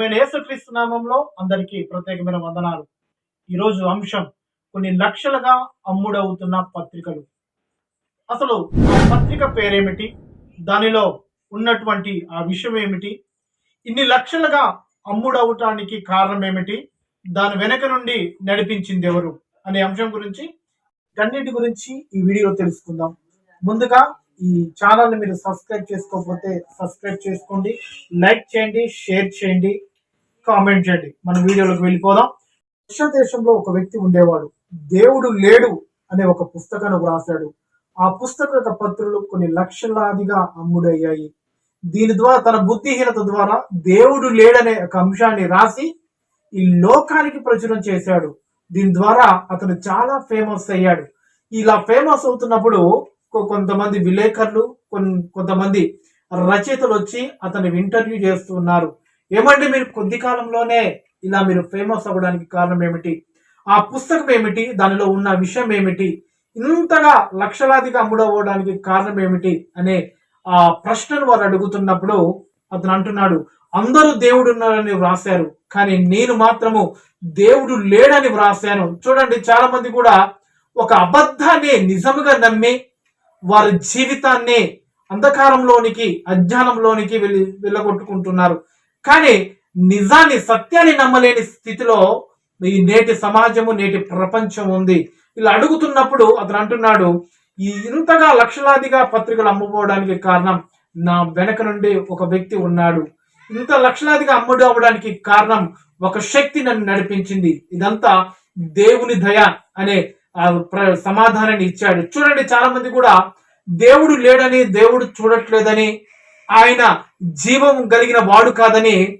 నేను యేసుక్రీస్తు నామంలో అందరికీ ప్రత్యేకమైన వందనాలు. ఈరోజు అంశం కొన్ని లక్షలుగా అమ్ముడవుతున్న పత్రికలు. అసలు ఆ పత్రిక పేరేమిటి? దానిలో ఉన్నటువంటి ఆ విషయం ఏమిటి? ఇన్ని లక్షలుగా అమ్ముడవటానికి కారణం ఏమిటి దాని వెనక నుండి నడిపించింది ఎవరు? అనే అంశం గురించి కన్నిటి గురించి ఈ వీడియో తెలుసుకుందాం. ముందుగా ఈ ఛానల్ని మీరు సబ్స్క్రైబ్ చేసుకోకపోతే సబ్స్క్రైబ్ చేసుకోండి లైక్ చేయండి షేర్ చేయండి. కామెంట్ చేయండి. మన వీడియోలోకి వెళ్ళిపోదాం. రష్యా దేశంలో ఒక వ్యక్తి ఉండేవాడు. దేవుడు లేడు అనే ఒక పుస్తకాన్ని వ్రాసాడు ఆ పుస్తక యొక్క పత్రులు కొన్ని లక్షలాదిగా అమ్ముడయ్యాయి. దీని ద్వారా తన బుద్ధిహీనత ద్వారా దేవుడు లేడనే ఒక అంశాన్ని రాసి ఈ లోకానికి ప్రచురం చేశాడు. దీని ద్వారా అతను చాలా ఫేమస్ అయ్యాడు. ఇలా ఫేమస్ అవుతున్నప్పుడు కొంతమంది విలేకరులు కొంతమంది రచయితలు వచ్చి అతను ఇంటర్వ్యూ చేస్తున్నారు. ఏమంటే మీరు కొద్ది కాలంలోనే ఇలా మీరు ఫేమస్ అవ్వడానికి కారణం ఏమిటి? ఆ పుస్తకం ఏమిటి? దానిలో ఉన్న విషయం ఏమిటి? ఇంతగా లక్షలాదిగా అమ్ముడవడానికి కారణం ఏమిటి? అనే ఆ ప్రశ్నను వారు అడుగుతున్నప్పుడు అతను అంటున్నాడు అందరూ దేవుడు ఉన్నారని వ్రాశారు కానీ నేను మాత్రము దేవుడు లేడని వ్రాశాను. చూడండి చాలా మంది కూడా ఒక అబద్ధాన్ని నిజముగా నమ్మి వారి జీవితాన్ని అంధకారంలోనికి అజ్ఞానంలోనికి వెళ్ళి వెళ్ళగొట్టుకుంటున్నారు. కానీ నిజాన్ని సత్యాన్ని నమ్మలేని స్థితిలో ఈ నేటి సమాజము నేటి ప్రపంచం ఉంది. ఇలా అడుగుతున్నప్పుడు అతను అంటున్నాడు ఈ ఇంతగా లక్షలాదిగా పత్రికలు అమ్ముకోవడానికి కారణం నా వెనక నుండి ఒక వ్యక్తి ఉన్నాడు. ఇంత లక్షలాదిగా అమ్ముడు అవ్వడానికి కారణం ఒక శక్తి నన్ను నడిపించింది. ఇదంతా దేవుని దయ అనే ప్ర- సమాధానాన్ని ఇచ్చాడు. చూడండి చాలా మంది కూడా దేవుడు లేడని దేవుడు చూడట్లేదని ఆయన జీవం కలిగిన వాడు కాదని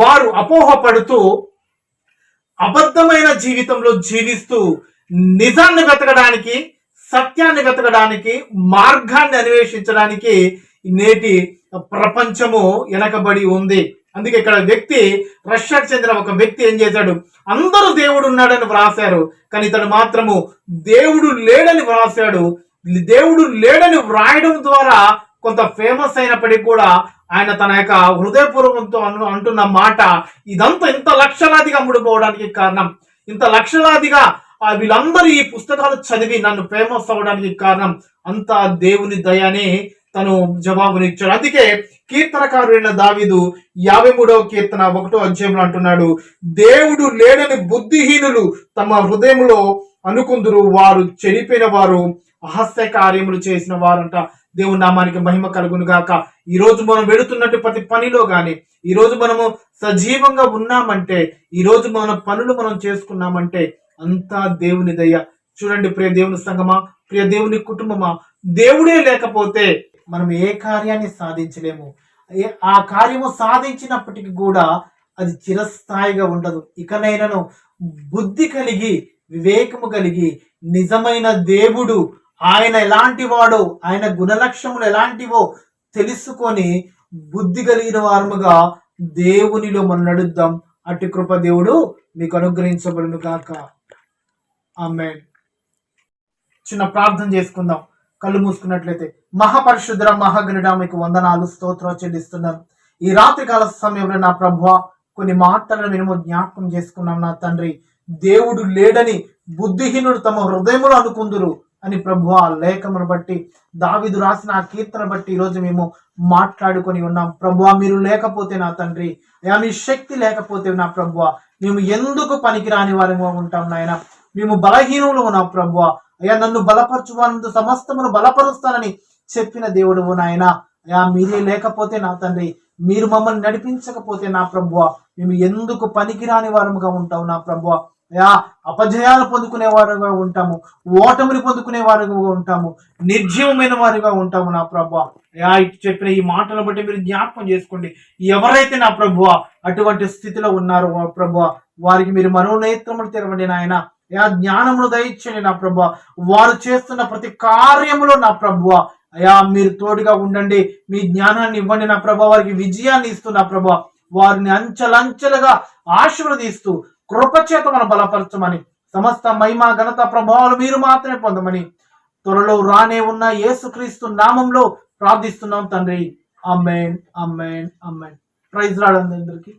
వారు అపోహపడుతూ అబద్ధమైన జీవితంలో జీవిస్తూ నిజాన్ని వెతకడానికి సత్యాన్ని వెతకడానికి మార్గాన్ని అన్వేషించడానికి నేటి ప్రపంచము వెనకబడి ఉంది. అందుకే ఇక్కడ వ్యక్తి రష్యాకు చెందిన ఒక వ్యక్తి ఏం చేశాడు? అందరూ దేవుడు ఉన్నాడని వ్రాశారు కానీ ఇతడు మాత్రము దేవుడు లేడని వ్రాశాడు. దేవుడు లేడని వ్రాయడం ద్వారా కొంత ఫేమస్ అయినప్పటికీ కూడా ఆయన తన యొక్క హృదయపూర్వకంతో అను అంటున్న మాట ఇదంతా ఇంత లక్షలాదిగా ముడిపోవడానికి కారణం. ఇంత లక్షలాదిగా వీళ్ళందరూ ఈ పుస్తకాలు చదివి నన్ను ఫేమస్ అవ్వడానికి కారణం. అంతా దేవుని దయని తను జవాబునిచ్చాడు అందుకే కీర్తనకారుడైన దావిదు యాభై మూడవ కీర్తన ఒకటో అధ్యాయంలో అంటున్నాడు దేవుడు లేడని బుద్ధిహీనులు తమ హృదయంలో అనుకుందురు వారు చెడిపోయిన వారు అహస్య కార్యములు చేసిన వారంట. దేవుని నామానికి మహిమ కలుగును గాక. ఈ రోజు మనం వెళుతున్నట్టు ప్రతి పనిలో కానీ ఈ రోజు మనము సజీవంగా ఉన్నామంటే ఈ రోజు మన పనులు మనం చేసుకున్నామంటే అంతా దేవుని దయ. చూడండి ప్రియ దేవుని సంగమా ప్రియ దేవుని కుటుంబమా దేవుడే లేకపోతే మనం ఏ కార్యాన్ని సాధించలేము. ఆ కార్యము సాధించినప్పటికీ కూడా అది చిరస్థాయిగా ఉండదు. ఇకనైనాను బుద్ధి కలిగి వివేకము కలిగి నిజమైన దేవుడు ఆయన ఎలాంటి వాడో ఆయన గుణలక్ష్యములు ఎలాంటివో తెలుసుకొని బుద్ధి కలిగిన వారముగా దేవునిలో మనం నడుద్దాం అటు కృప దేవుడు మీకు అనుగ్రహించబడును గాక. ఆమె చిన్న ప్రార్థన చేసుకుందాం. కళ్ళు మూసుకున్నట్లయితే మహాపరిశుద్ర మహాగణుడ మీకు వందనాలు స్తోత్రాలు చెల్లిస్తున్నాను ఈ రాత్రి కాల సమయంలో నా ప్రభు కొన్ని మాటలను మేము జ్ఞాపకం చేసుకున్నాం నా తండ్రి. దేవుడు లేడని బుద్ధిహీనుడు తమ హృదయములు అనుకుందురు. అని ప్రభు ఆ లేఖమును బట్టి దావిదు రాసిన ఆ కీర్తన బట్టి ఈరోజు మేము మాట్లాడుకొని ఉన్నాం. ప్రభు మీరు లేకపోతే నా తండ్రి. అయ్యా మీ శక్తి లేకపోతే నా ప్రభు మేము ఎందుకు పనికిరాని వారిగా ఉంటాం నాయన? మేము బలహీనులు ఉన్నాం ప్రభు అయ్యా నన్ను బలపరచువానందు సమస్తమును బలపరుస్తానని చెప్పిన దేవుడు నాయన. అయా మీరే లేకపోతే నా తండ్రి. మీరు మమ్మల్ని నడిపించకపోతే నా ప్రభు మేము ఎందుకు పనికిరాని వారముగా ఉంటాం నా ప్రభు అపజయాలు పొందుకునే వారుగా ఉంటాము ఓటమిని పొందుకునే వారుగా ఉంటాము నిర్జీవమైన వారుగా ఉంటాము నా ప్రభు. అయ్యా చెప్పిన ఈ మాటను బట్టి మీరు జ్ఞాపకం చేసుకోండి. ఎవరైతే నా ప్రభు అటువంటి స్థితిలో ఉన్నారో ప్రభు వారికి మీరు మనోనేత్రములు తెరవండి నాయన. యా జ్ఞానమును దయచేయండి నా ప్రభు. వారు చేస్తున్న ప్రతి కార్యములో నా ప్రభు. అయా మీరు తోడుగా ఉండండి. మీ జ్ఞానాన్ని ఇవ్వండి నా ప్రభు. వారికి విజయాన్ని ఇస్తూ నా ప్రభు. వారిని అంచెలంచెలుగా ఆశీర్వదిస్తూ కృపచేత మనం బలపరచమని సమస్త మహిమ ఘనత ప్రభావాలు మీరు మాత్రమే పొందమని త్వరలో రానే ఉన్న యేసుక్రీస్తు నామంలో ప్రార్థిస్తున్నాం తండ్రి. అమ్మేన్ అమ్మేన్ అమ్మేన్ ప్రైజ్ రాడండి అందరికీ.